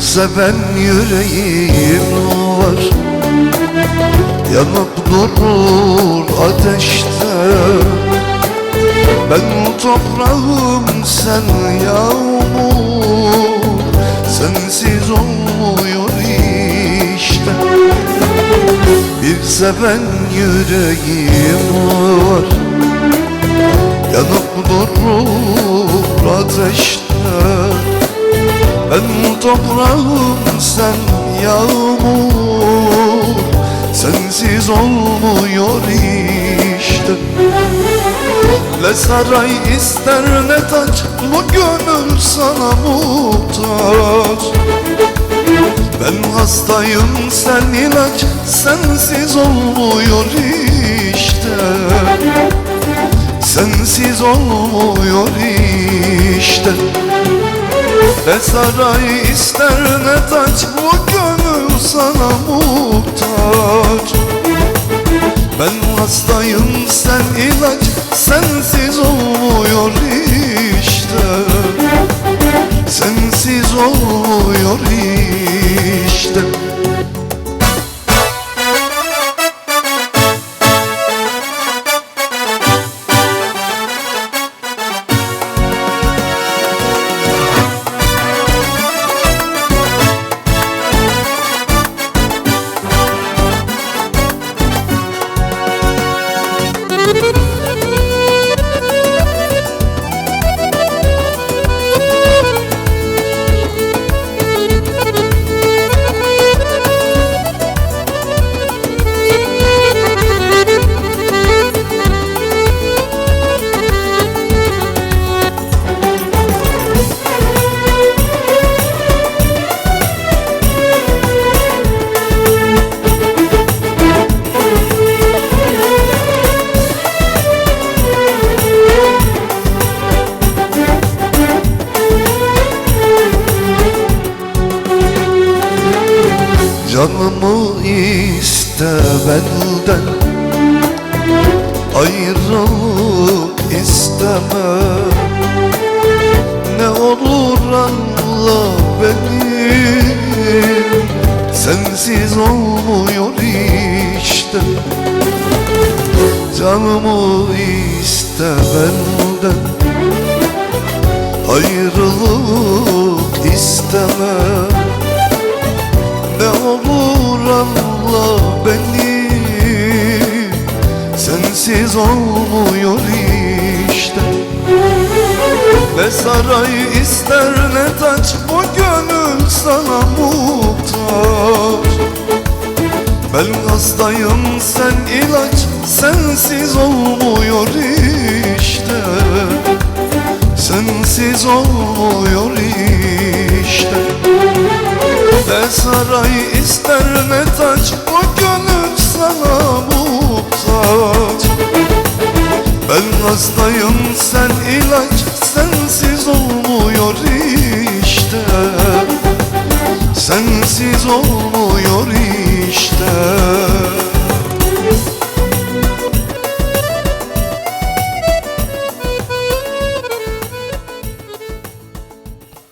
seven yüreğim var. Yanıp durur ateşte. Ben toprağım sen yağmur. Sensiz olmuyor işte. Bir seven yüreğim var. Yanıp durur ateşte Ben toprağım sen yağmur. Sensiz olmuyor işte. Ne saray ister ne taç Bu gönül sana muhtaç. Ben hastayım sen ilaç Sensiz olmuyor işte. Sensiz olmuyor işte Ne saray ister ne taç Bu gönül sana muhtaç Canımı iste benden. Ayrılık isteme. Ne olur anla beni. Sensiz olmuyor işte. Canımı iste benden. Ayrılık isteme anla beni Sensiz olmuyor işte. Ne saray ister ne taç Bu gönül sana muhtaç. Ben hastayım sen ilaç Sensiz olmuyor işte. Sensiz olmuyor işte. Ne saray ister olmuyor işte. Sensiz olmuyor işte